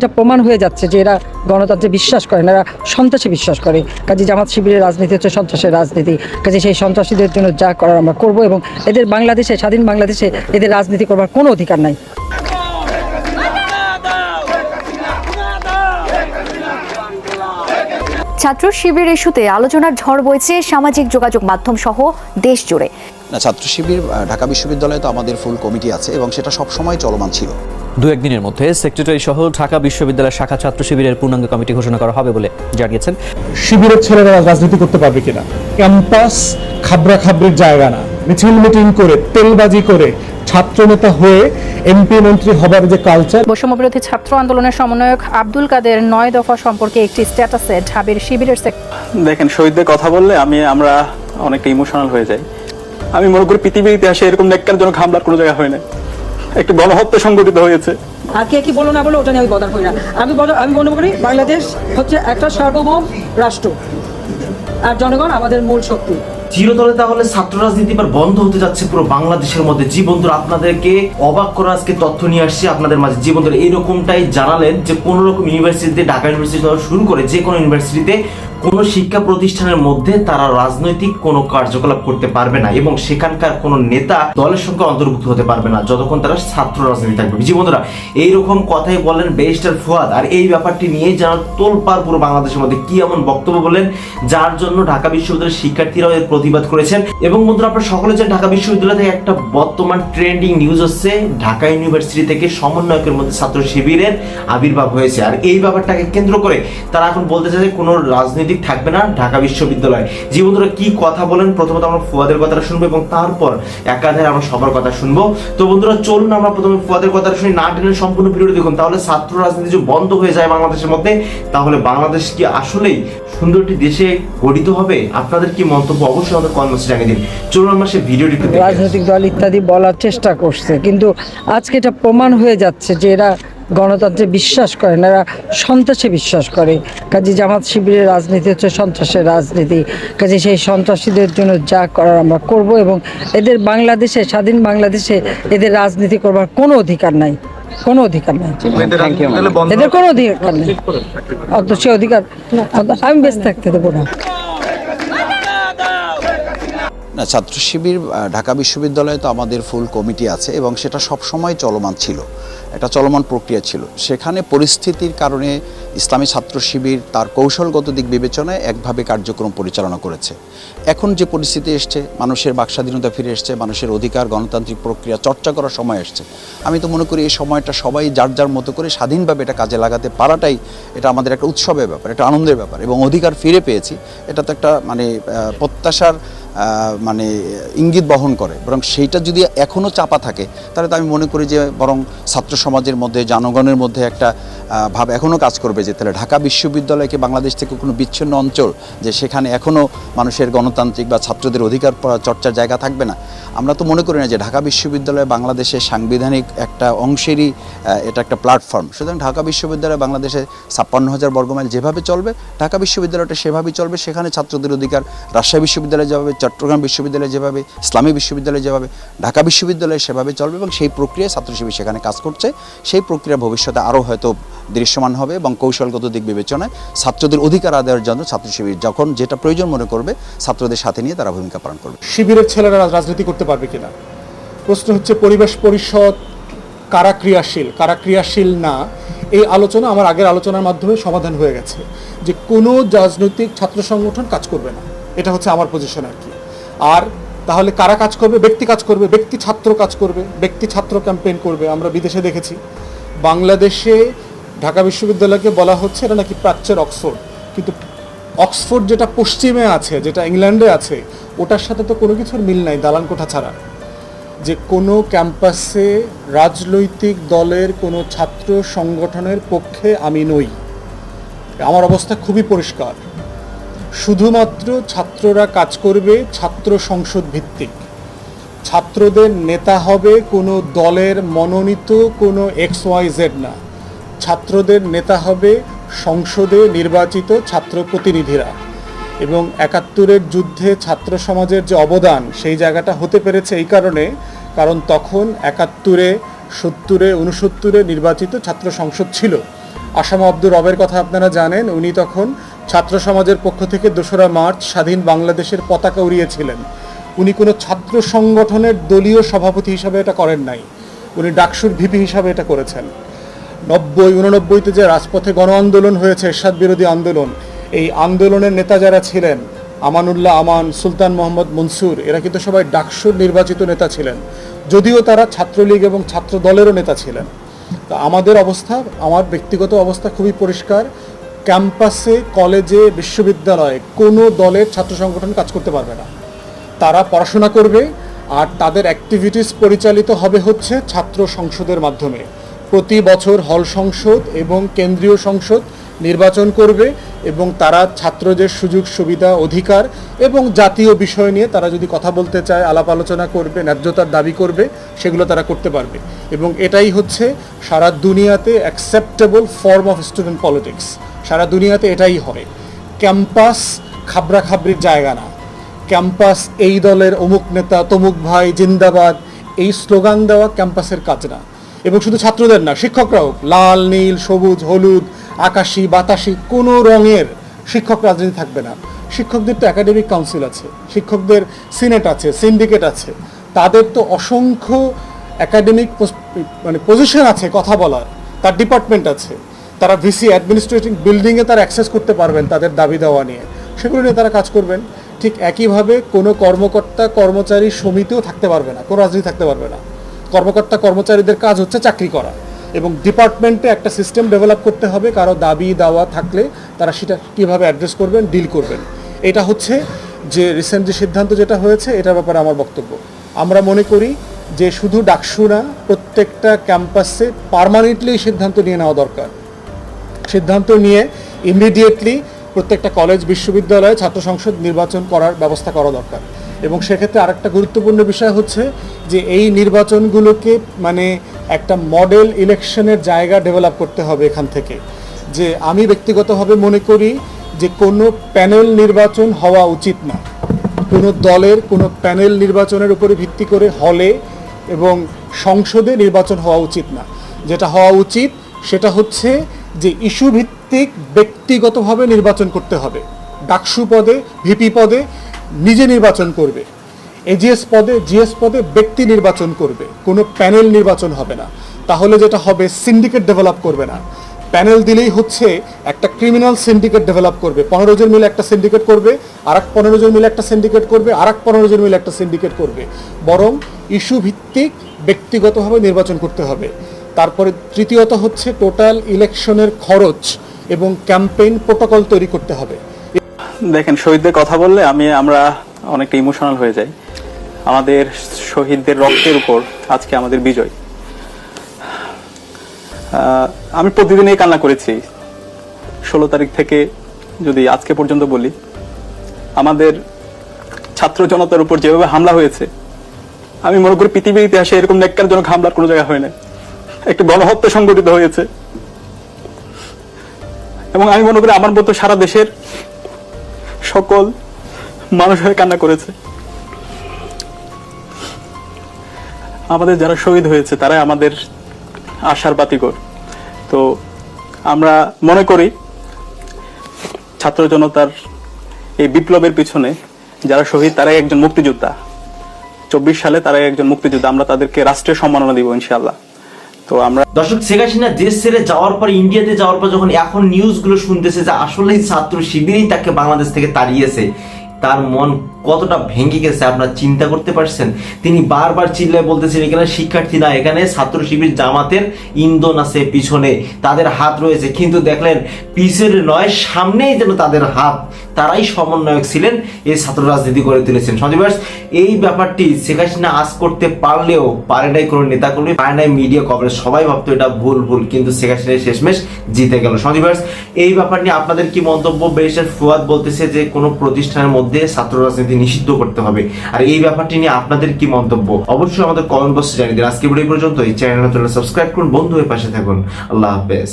এটা প্রমাণ হয়ে যাচ্ছে যে এরা গণতন্ত্রে বিশ্বাস করে না এরা সন্ত্রাসে বিশ্বাস করে। কাজে জামাত শিবিরের রাজনীতি হচ্ছে সন্ত্রাসের রাজনীতি। কাজে সেই সন্ত্রাসীদের জন্য যা করার আমরা করব এবং এদের বাংলাদেশে স্বাধীন বাংলাদেশে এদের রাজনীতি করবার কোনো অধিকার নাই। ছাত্র শিবির ইস্যুতে আলোচনার ঝড় বইছে সামাজিক যোগাযোগ মাধ্যম সহ দেশ জুড়ে। না ছাত্র শিবির ঢাকা বিশ্ববিদ্যালয়ে তো আমাদের ফুল কমিটি আছে এবং সেটা সবসময় চলমান ছিল। দু একদিনের মধ্যে সেক্রেটারি সহ ঢাকা বিশ্ববিদ্যালয়ের শাখা ছাত্র শিবিরের পূর্ণাঙ্গ কমিটি ঘোষণা করা হবে বলে জানিয়েছেন। শিবিরের ছেলেরা রাজনীতি করতে পারবে কিনা? ক্যাম্পাস খাবরা খাবরির জায়গা না। মিছিল মিটিং করে তেলবাজি করে ছাত্রনেতা হয়ে এমপি মন্ত্রী হবার যে কালচার বৈষম্যবিরোধী ছাত্র আন্দোলনের সমন্বয়ক আব্দুল কাদের নয় দফা সম্পর্কে একটি স্ট্যাটাসে ঢাবির শিবিরের দেখেন শহীদদের কথা বললে আমি আমরা অনেকটা ইমোশনাল হয়ে যাই। আমি মনে করি পৃথিবীর ইতিহাসে এরকম নেককার জন্য হামলার কোনো জায়গা হয় না একটু গণহত্যা সংগঠিত হয়েছে। আর কে কি বলো না বলো ওটা নিয়ে আমি বদার করি না। আমি বলো- আমি মনে করি বাংলাদেশ হচ্ছে একটা সার্বভৌম রাষ্ট্র। আর জনগণ আমাদের মূল শক্তি। চিরতরে তাহলে ছাত্র রাজনীতি এবার বন্ধ হতে যাচ্ছে পুরো বাংলাদেশের মধ্যে। জি বন্ধুরা আপনাদেরকে অবাক করা আজকে তথ্য নিয়ে আসছি আপনাদের মাঝে। জি বন্ধুরা এইরকমটাই জানালেন যে কোন রকম ইউনিভার্সিটিতে ঢাকা ইউনিভার্সিটি শুরু করে যে কোনো ইউনিভার্সিটিতে কোনো শিক্ষা প্রতিষ্ঠানের মধ্যে তারা রাজনৈতিক কোনো কার্যকলাপ করতে পারবে না এবং সেখানকার কোনো নেতা দলের সঙ্গে অন্তর্ভুক্ত হতে পারবে না, যতক্ষণ তারা ছাত্র রাজনীতি থাকবে। জি বন্ধুরা, এইরকম কথাই বলেন বেরিস্টার ফুয়াদ। আর এই ব্যাপারটি নিয়ে যারা তোলপার পুরো বাংলাদেশের মধ্যে কি এমন বক্তব্য বলেন, যার জন্য ঢাকা বিশ্ববিদ্যালয়ের শিক্ষার্থীরাও এর প্রতিবাদ করেছেন। এবং বন্ধুরা, আপনারা সকলে জানেন ঢাকা বিশ্ববিদ্যালয় থেকে একটা বর্তমান ট্রেন্ডিং নিউজ হচ্ছে, ঢাকা ইউনিভার্সিটি থেকে সমন্বয়কের মধ্যে ছাত্র শিবিরের আবির্ভাব হয়েছে। আর এই ব্যাপারটাকে কেন্দ্র করে তারা এখন বলতে চায় কোনো রাজনীতিক থাকবে না ঢাকা বিশ্ববিদ্যালয়ে। যে বন্ধুরা, কি কথা বলেন? প্রথমত আমরা ফুয়াদের কথাটা শুনব এবং তারপর একাধারে আমরা সবার কথা শুনব। তো বন্ধুরা, চলুন আমরা প্রথমে ফুয়াদের কথাটা শুনি, না টেনে সম্পূর্ণ ভিডিওটি দেখুন, তাহলে ছাত্র রাজনীতি যদি বন্ধ হয়ে যায় বাংলাদেশের মধ্যে, তাহলে বাংলাদেশ কি আসলেই সুন্দর একটি দেশে গঠিত হবে? আপনাদের কি মন্তব্য? অবশ্যই আমাদের কমেন্টসে জানিয়ে দিন। চলুন আমরা সেই ভিডিওটি রাজনৈতিক দল ইত্যাদি বলার চেষ্টা করছে, কিন্তু আজকে এটা প্রমাণ হয়ে যাচ্ছে যে এরা গণতন্ত্রে বিশ্বাস করে না এরা সন্ত্রাসে বিশ্বাস করে। কাজে জামাত শিবিরের রাজনীতি হচ্ছে সন্ত্রাসের রাজনীতি। কাজে সেই সন্ত্রাসীদের জন্য যা করার আমরা করব এবং এদের বাংলাদেশে স্বাধীন বাংলাদেশে এদের রাজনীতি করবার কোনো অধিকার নাই। কোনো অধিকার নাই। এদের কোনো অধিকার নেই। অত সে অধিকার আমি বেশ থাকতে দেবো না। ছাত্র শিবির ঢাকা বিশ্ববিদ্যালয়ে তো আমাদের ফুল কমিটি আছে এবং সেটা সবসময় চলমান ছিল। একটা চলমান প্রক্রিয়া ছিল। সেখানে পরিস্থিতির কারণে ইসলামী ছাত্র শিবির তার কৌশলগত দিক বিবেচনায় একভাবে কার্যক্রম পরিচালনা করেছে। এখন যে পরিস্থিতি এসছে, মানুষের বাকস্বাধীনতা ফিরে এসছে, মানুষের অধিকার, গণতান্ত্রিক প্রক্রিয়া, চর্চা করার সময় এসছে। আমি তো মনে করি এই সময়টা সবাই যার যার মতো করে স্বাধীনভাবে এটা কাজে লাগাতে পারাটাই এটা আমাদের একটা উৎসবের ব্যাপার একটা আনন্দের ব্যাপার এবং অধিকার ফিরে পেয়েছি। এটা তো একটা মানে প্রত্যাশার মানে ইঙ্গিত বহন করে। বরং সেইটা যদি এখনও চাপা থাকে, তাহলে তো আমি মনে করি যে বরং ছাত্র সমাজের মধ্যে, জনগণের মধ্যে একটা ভাব এখনও কাজ করবে যে তাহলে ঢাকা বিশ্ববিদ্যালয়কে বাংলাদেশ থেকে কোনো বিচ্ছিন্ন অঞ্চল, যে সেখানে এখনও মানুষের গণতান্ত্রিক বা ছাত্রদের অধিকার চর্চার জায়গা থাকবে না? আমরা তো মনে করি না যে ঢাকা বিশ্ববিদ্যালয় বাংলাদেশের সাংবিধানিক একটা অংশেরই এটা একটা প্ল্যাটফর্ম সুতরাং ঢাকা বিশ্ববিদ্যালয় বাংলাদেশে ছাপ্পান্ন হাজার বর্গমাইল যেভাবে চলবে, ঢাকা বিশ্ববিদ্যালয়টা সেভাবেই চলবে, সেখানে ছাত্রদের অধিকার, রাজশাহী বিশ্ববিদ্যালয় যেভাবে চট্টগ্রাম বিশ্ববিদ্যালয়ে যেভাবে, ইসলামী বিশ্ববিদ্যালয়ে যেভাবে, ঢাকা বিশ্ববিদ্যালয়ে সেভাবে চলবে এবং সেই প্রক্রিয়ায় ছাত্র শিবির সেখানে কাজ করছে, সেই প্রক্রিয়া ভবিষ্যতে আরও হয়তো দৃশ্যমান হবে এবং কৌশলগত দিক বিবেচনায় ছাত্রদের অধিকার আদায়ের জন্য ছাত্র শিবির যখন যেটা প্রয়োজন মনে করবে, ছাত্রদের সাথে নিয়ে তারা ভূমিকা পালন করবে। শিবিরের ছেলেরা রাজনীতি করতে পারবে কিনা? প্রশ্ন হচ্ছে, পরিবেশ পরিষদ কারা ক্রিয়াশীল? কারা ক্রিয়াশীল না? এই আলোচনা আমার আগের আলোচনার মাধ্যমে সমাধান হয়ে গেছে যে কোনো রাজনৈতিক ছাত্র সংগঠন কাজ করবে না। এটা হচ্ছে আমার পজিশন আর কি। আর তাহলে কারা কাজ করবে? ব্যক্তি কাজ করবে। ব্যক্তি ছাত্র কাজ করবে। ব্যক্তি ছাত্র ক্যাম্পেইন করবে, আমরা বিদেশে দেখেছি। বাংলাদেশে ঢাকা বিশ্ববিদ্যালয়কে বলা হচ্ছে এটা নাকি প্রাচ্যের অক্সফোর্ড। কিন্তু অক্সফোর্ড যেটা পশ্চিমে আছে, যেটা ইংল্যান্ডে আছে, ওটার সাথে তো কোনো কিছুর মিল নাই, দালান কোঠা ছাড়া। যে কোনো ক্যাম্পাসে রাজনৈতিক দলের কোনো ছাত্র সংগঠনের পক্ষে আমি নই। আমার অবস্থা খুবই পরিষ্কার। শুধুমাত্র ছাত্ররা কাজ করবে ছাত্র সংসদ ভিত্তিক। ছাত্রদের নেতা হবে কোনো দলের মনোনীত কোনো এক্স ওয়াই জেড না। ছাত্রদের নেতা হবে সংসদে নির্বাচিত ছাত্র প্রতিনিধিরা। এবং একাত্তরের যুদ্ধে ছাত্র সমাজের যে অবদান, সেই জায়গাটা হতে পেরেছে এই কারণে, কারণ তখন একাত্তরে, সত্তরে উনসত্তরে নির্বাচিত ছাত্র সংসদ ছিল। আসাম আব্দুর রবের কথা আপনারা জানেন, উনি তখন ছাত্র সমাজের পক্ষ থেকে দোসরা মার্চ স্বাধীন বাংলাদেশের পতাকা উড়িয়েছিলেন। উনি কোনো ছাত্র সংগঠনের দলীয় সভাপতি হিসাবে এটা করেন নাই। উনি ডাকসুর ভিপি হিসাবে এটা করেছেন। নব্বই, উননব্বইতে যে রাজপথে গণ আন্দোলন হয়েছে, এরশাদ বিরোধী আন্দোলন, এই আন্দোলনের নেতা যারা ছিলেন, আমানুল্লাহ আমান, সুলতান মোহাম্মদ মনসুর, এরা কিন্তু সবাই ডাকসুর নির্বাচিত নেতা ছিলেন। যদিও তারা ছাত্রলীগ এবং ছাত্র দলেরও নেতা ছিলেন। তা আমাদের অবস্থা, আমার ব্যক্তিগত অবস্থা খুবই পরিষ্কার। ক্যাম্পাসে, কলেজে, বিশ্ববিদ্যালয়ে কোনো দলের ছাত্র সংগঠন কাজ করতে পারবে না। তারা পড়াশোনা করবে আর তাদের অ্যাক্টিভিটিস পরিচালিত হবে হচ্ছে ছাত্র সংসদের মাধ্যমে। প্রতি বছর হল সংসদ এবং কেন্দ্রীয় সংসদ নির্বাচন করবে এবং তারা ছাত্রদের সুযোগ, সুবিধা, অধিকার এবং জাতীয় বিষয় নিয়ে তারা যদি কথা বলতে চায়, আলাপ আলোচনা করবে, ন্যায্যতার দাবি করবে, সেগুলো তারা করতে পারবে। এবং এটাই হচ্ছে সারা দুনিয়াতে acceptable form of student politics সারা দুনিয়াতে এটাই হয় ক্যাম্পাস খাবরাখাবরির জায়গা না। ক্যাম্পাস এই দলের অমুক নেতা, তমুক ভাই, জিন্দাবাদ, এই স্লোগান দেওয়া ক্যাম্পাসের কাজ না। এবং শুধু ছাত্রদের না, শিক্ষকরাও লাল, নীল, সবুজ, হলুদ, আকাশি, বাতাসি, কোনো রঙের শিক্ষক রাজনীতি থাকবে না। শিক্ষকদের তো একাডেমিক কাউন্সিল আছে, শিক্ষকদের সিনেট আছে, সিন্ডিকেট আছে। তাদের তো অসংখ্য একাডেমিক মানে পজিশন আছে কথা বলার। তার ডিপার্টমেন্ট আছে। তারা ভিসি অ্যাডমিনিস্ট্রেটিং বিল্ডিংয়ে তারা অ্যাক্সেস করতে পারবেন তাদের দাবি দেওয়া নিয়ে। সেগুলো নিয়ে তারা কাজ করবেন। ঠিক একইভাবে কোনো কর্মকর্তা, কর্মচারী সমিতিও থাকতে পারবে না, কোনো রাজনীতি থাকতে পারবে না। কর্মকর্তা, কর্মচারীদের কাজ হচ্ছে চাকরি করা এবং ডিপার্টমেন্টে একটা সিস্টেম ডেভেলপ করতে হবে, কারও দাবি দাওয়া থাকলে তারা সেটা কীভাবে অ্যাড্রেস করবেন, ডিল করবেন। এটা হচ্ছে যে রিসেন্ট যে সিদ্ধান্ত যেটা হয়েছে, এটার ব্যাপারে আমার বক্তব্য। আমরা মনে করি যে শুধু ডাকসু না, প্রত্যেকটা ক্যাম্পাসে পারমানেন্টলি সিদ্ধান্ত নিয়ে নেওয়া দরকার। সিদ্ধান্ত নিয়ে ইমিডিয়েটলি প্রত্যেকটা কলেজ বিশ্ববিদ্যালয়ে, ছাত্র সংসদ নির্বাচন করার ব্যবস্থা করা দরকার। এবং সেক্ষেত্রে আরেকটা গুরুত্বপূর্ণ বিষয় হচ্ছে যে এই নির্বাচনগুলোকে মানে একটা মডেল ইলেকশনের জায়গা ডেভেলপ করতে হবে এখান থেকে। যে আমি ব্যক্তিগতভাবে মনে করি যে কোনো প্যানেল নির্বাচন হওয়া উচিত না। কোনো দলের কোনো প্যানেল নির্বাচনের উপরে ভিত্তি করে হলে এবং সংসদে নির্বাচন হওয়া উচিত না। যেটা হওয়া উচিত সেটা হচ্ছে যে ইস্যু ভিত্তিক ব্যক্তিগতভাবে নির্বাচন করতে হবে। ডাকসু পদে, ভিপি পদে নিজে নির্বাচন করবে। এজিএস পদে, জিএস পদে ব্যক্তি নির্বাচন করবে। কোনো প্যানেল নির্বাচন হবে না। তাহলে যেটা হবে, সিন্ডিকেট ডেভেলপ করবে না। প্যানেল দিলেই হচ্ছে একটা ক্রিমিনাল সিন্ডিকেট ডেভেলপ করবে। পনেরো জন মিলে একটা সিন্ডিকেট করবে আর এক পনেরো জন মিলে একটা সিন্ডিকেট করবে আর এক পনেরো জন মিলে একটা সিন্ডিকেট করবে। বরং ইস্যু ভিত্তিক ব্যক্তিগতভাবে নির্বাচন করতে হবে। তারপরে তৃতীয়ত হচ্ছে টোটাল ইলেকশনের খরচ এবং ক্যাম্পেইন প্রোটোকল তৈরি করতে হবে। দেখেন, শহীদদের কথা বললে আমি, আমরা অনেকটা ইমোশনাল হয়ে যাই। আমাদের শহীদদের রক্তের উপর আজকে আমাদের বিজয়। আমি প্রতিদিনই কান্না করেছি। ষোলো তারিখ থেকে যদি আজকে পর্যন্ত বলি, আমাদের ছাত্র জনতার উপর যেভাবে হামলা হয়েছে, আমি মনে করি পৃথিবীর ইতিহাসে এরকম ন্যাক্কারজনক হামলার কোনো জায়গা হয় না একটি গণহত্যা সংগঠিত হয়েছে। এবং আমি মনে করি আমার মতো সারা দেশের সকল মানুষ হয়ে কান্না করেছে। আমাদের যারা শহীদ হয়েছে, তারাই আমাদের আশার বাতিঘর। তো আমরা মনে করি ছাত্র জনতার এই বিপ্লবের পিছনে যারা শহীদ, তারাই একজন মুক্তিযোদ্ধা। চব্বিশ সালে তারাই একজন মুক্তিযোদ্ধা। আমরা তাদেরকে রাষ্ট্রীয় সম্মাননা দিব ইনশাআল্লাহ। তো আমরা দর্শক, শেখ হাসিনা দেশ ছেড়ে যাওয়ার পর, ইন্ডিয়াতে যাওয়ার পর যখন এখন নিউজগুলো শুনতেছে যে আসলেই ছাত্র শিবিরই তাকে বাংলাদেশ থেকে তাড়িয়েছে, তার মন কতটা ভেঙে গেছে আপনার চিন্তা করতে পারছেন? তিনি বারবার চিল্লায় বলতেছেন, এখানে শিক্ষার্থী না, এখানে ছাত্র শিবির জামাতের ইন্ধন আছে পিছনে, তাদের হাত রয়েছে। কিন্তু দেখলেন, পিছের নয়, সামনেই যেন তাদের হাত, তারাই সমন্বয়ক ছিলেন এই ছাত্র রাজনীতি করে তুলেছেন। সন্দীপাস এই ব্যাপারটি শেখ হাসিনা আজ করতে পারলেও পারে নাই কোনো নেতা কর্মী পারে নাই মিডিয়া কভারেজ, সবাই ভাবতো এটা ভুল ভুল, কিন্তু শেখ হাসিনা শেষমেশ জিতে গেল। সন্দীপাস এই ব্যাপার নিয়ে আপনাদের কি মন্তব্য? বেশের ফুয়াদ বলতেছে যে কোনো প্রতিষ্ঠানের মধ্যে ছাত্র রাজনীতি নিষিদ্ধ করতে হবে। আর এই ব্যাপারটি নিয়ে আপনাদের কি মন্তব্য? অবশ্যই আমাদের কমেন্ট বক্সে জানিয়ে দিন। আজকে ভিডিও পর্যন্ত এই চ্যানেল সাবস্ক্রাইব করুন। বন্ধু হয়ে পাশে থাকুন। আল্লাহ হাফেজ।